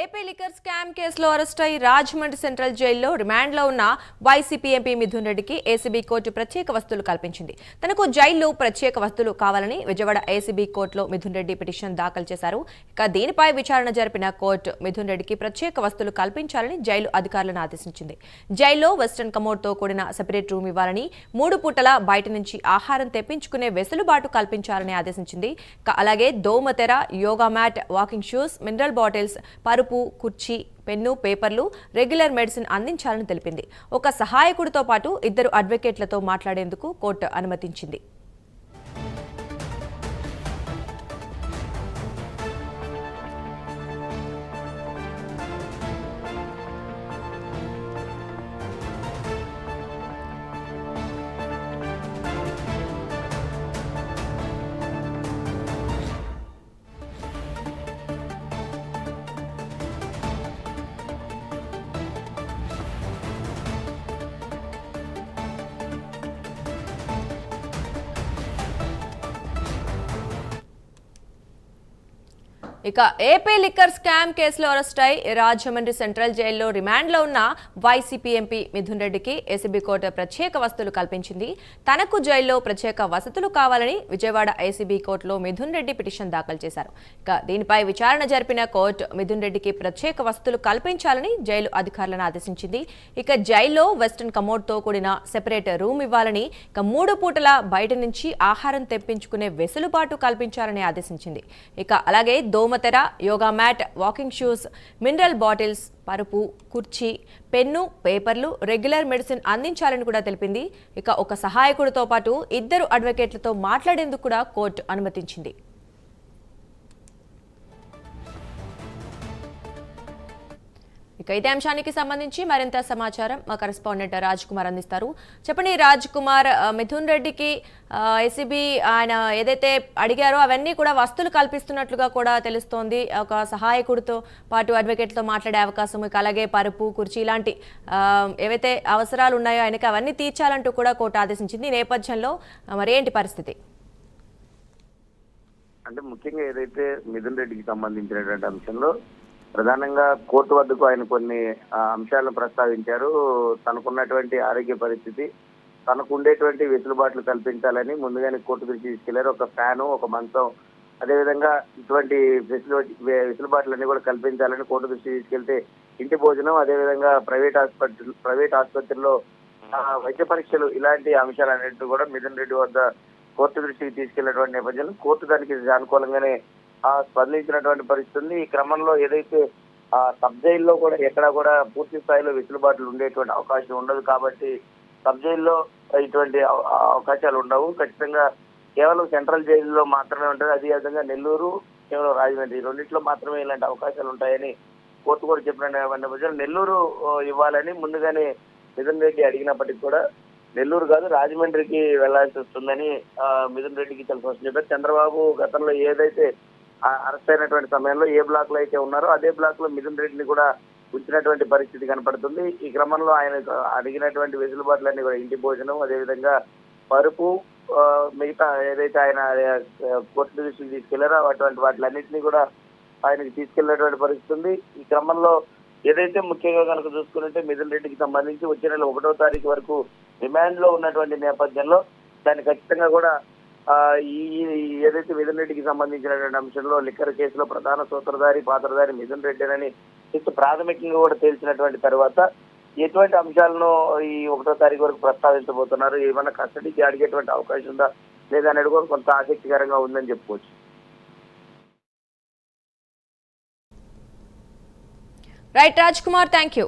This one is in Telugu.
ఏపీ లిక్కర్ స్కామ్ కేసులో అరెస్ట్ అయి రాజమండ్రి సెంట్రల్ జైల్లో రిమాండ్లో ఉన్న వైసీపీ ఎంపీ మిథున్ రెడ్డికి ఏసీబీ కోర్టు ప్రత్యేక వస్తువులు కల్పించింది. తనకు జైల్లో ప్రత్యేక వస్తువులు కావాలని విజయవాడ ఏసీబీ కోర్టులో మిథున్ రెడ్డి పిటిషన్ దాఖలు చేశారు. ఇక దీనిపై విచారణ జరిపిన కోర్టు మిథున్ రెడ్డికి ప్రత్యేక వస్తువులు కల్పించాలని జైలు అధికారులను ఆదేశించింది. జైల్లో వెస్టర్న్ కమోడ్తో కూడిన సెపరేట్ రూమ్ ఇవ్వాలని మూడు పూటల బయట నుంచి ఆహారం తెప్పించుకునే వెసులుబాటు కల్పించాలని ఆదేశించింది. అలాగే దోమతెర yoga mat walking shoes mineral bottles పరుపు కుర్చీ పెన్ను పేపర్లు రెగ్యులర్ మెడిసిన్ అందించాలని తెలిపింది. ఒక సహాయకుడితో పాటు ఇద్దరు అడ్వకేట్లతో మాట్లాడేందుకు కోర్టు అనుమతించింది. ఇక ఏపీ లిక్కర్ స్కామ్ కేసులో అరెస్ట్ అయి రాజమండ్రి సెంట్రల్ జైల్లో రిమాండ్లో ఉన్న వైసీపీ ఎంపీ మిథున్ రెడ్డికి ఏసీబీ కోర్టు ప్రత్యేక వసతులు కల్పించింది. తనకు జైల్లో ప్రత్యేక వసతులు కావాలని విజయవాడ ఏసీబీ కోర్టులో మిథున్ రెడ్డి పిటిషన్ దాఖలు చేశారు. ఇక దీనిపై విచారణ జరిపిన కోర్టు మిథున్ రెడ్డికి ప్రత్యేక వసతులు కల్పించాలని జైలు అధికారులను ఆదేశించింది. ఇక జైల్లో వెస్టర్న్ కమోడ్తో కూడిన సెపరేట్ రూమ్ ఇవ్వాలని ఇక మూడు పూటల బయట నుంచి ఆహారం తెప్పించుకునే వెసులుబాటు కల్పించాలని ఆదేశించింది. ఇక అలాగే దోమ దోమతెర yoga mat walking shoes mineral bottles పరుపు కుర్చీ పెన్ను పేపర్లు రెగ్యులర్ మెడిసిన్ అందించాలని కూడా తెలిపింది. ఇక ఒక సహాయకుడితో పాటు ఇద్దరు అడ్వకేట్లతో మాట్లాడేందుకు కూడా కోర్టు అనుమతించింది. ఇక ఇదే అంశానికి సంబంధించి మరింత సమాచారం మా కరెస్పాండెంట్ రాజ్ కుమార్ అందిస్తారు. చెప్పండి రాజ్ కుమార్ మిథున్ రెడ్డికి ఎసిబి ఆయన ఏదైతే అడిగారో అవన్నీ కూడా వస్తువులు కల్పిస్తున్నట్లుగా కూడా తెలుస్తోంది. ఒక సహాయకుడితో పాటు అడ్వకేట్తో మాట్లాడే అవకాశం ఇక అలాగే పరుపు కుర్చీ ఇలాంటి ఏవైతే అవసరాలు ఉన్నాయో ఆయనకి అవన్నీ తీర్చాలంటూ కూడా కోర్టు ఆదేశించింది. ఈ నేపథ్యంలో మరి ఏంటి పరిస్థితి? అంటే ముఖ్యంగా ఏదైతే మిథున్ రెడ్డికి సంబంధించినటువంటి అంశంలో ప్రధానంగా కోర్టు వద్దకు ఆయన కొన్ని అంశాలను ప్రస్తావించారు. తనకున్నటువంటి ఆరోగ్య పరిస్థితి తనకు ఉండేటువంటి వెసులుబాట్లు కల్పించాలని ముందుగానే కోర్టు దృష్టి తీసుకెళ్ళారు. ఒక ఫ్యాను ఒక మంచం అదేవిధంగా ఇటువంటి ఫెసిలిటీ వెసులుబాట్లన్నీ కూడా కల్పించాలని కోర్టు దృష్టి తీసుకెళ్తే ఇంటి భోజనం అదేవిధంగా ప్రైవేట్ హాస్పిటల్ ప్రైవేట్ ఆసుపత్రిలో వైద్య పరీక్షలు ఇలాంటి అంశాలు అనేవి కూడా మిథున్ రెడ్డి వద్ద కోర్టు దృష్టికి తీసుకెళ్ళినటువంటి నేపథ్యంలో కోర్టు దానికి అనుకూలంగానే స్పందించినటువంటి పరిస్థితి ఉంది. ఈ క్రమంలో ఏదైతే ఆ సబ్ జైల్లో కూడా ఎక్కడా కూడా పూర్తి స్థాయిలో వెసులుబాట్లు ఉండేటువంటి అవకాశం ఉండదు కాబట్టి సబ్ జైల్లో ఇటువంటి అవ- అవకాశాలు ఉండవు. ఖచ్చితంగా కేవలం సెంట్రల్ జైల్లో మాత్రమే ఉంటుంది. అదే విధంగా నెల్లూరు కేవలం రాజమండ్రి ఈ రెండింటిలో మాత్రమే ఇలాంటి అవకాశాలు ఉంటాయని కోర్టు కూడా చెప్పిన నేపథ్యంలో నెల్లూరు ఇవ్వాలని ముందుగానే మిథున్ రెడ్డి అడిగినప్పటికీ కూడా నెల్లూరు కాదు రాజమండ్రికి వెళ్ళాల్సి వస్తుందని మిథున్ రెడ్డికి తెలుసు చెప్పారు చంద్రబాబు గతంలో ఏదైతే అరెస్ట్ అయినటువంటి సమయంలో ఏ బ్లాక్లో అయితే ఉన్నారో అదే బ్లాక్లో మిథున్ రెడ్డిని కూడా ఉంచినటువంటి పరిస్థితి కనపడుతుంది. ఈ క్రమంలో ఆయన అడిగినటువంటి వెసులుబాట్లన్నీ కూడా ఇంటి భోజనం అదేవిధంగా పరుపు మిగతా ఏదైతే ఆయన కోర్టు దృష్టికి తీసుకెళ్ళారో అటువంటి వాటిలన్నింటినీ కూడా ఆయనకి తీసుకెళ్ళినటువంటి పరిస్థితి ఉంది. ఈ క్రమంలో ఏదైతే ముఖ్యంగా కనుక చూసుకుంటే మిథున్ రెడ్డికి సంబంధించి వచ్చే నెల ఒకటో తారీఖు వరకు డిమాండ్లో ఉన్నటువంటి నేపథ్యంలో దాన్ని ఖచ్చితంగా కూడా ఈ ఏదైతే మిథున్ రెడ్డికి సంబంధించినటువంటి అంశంలో లిక్కర్ కేసులో ప్రధాన సూత్రధారి పాత్రధారి మిథున్ రెడ్డినని ఇటు ప్రాథమికంగా కూడా తేల్చినటువంటి తర్వాత ఎటువంటి అంశాలను ఈ ఒకటో తారీఖు వరకు ప్రస్తావించబోతున్నారు? ఏమైనా కస్టడీకి అడిగేటువంటి అవకాశం ఉందా? లేదా అనేది కూడా కొంత ఆసక్తికరంగా ఉందని చెప్పుకోవచ్చు. Right Raj Kumar thank you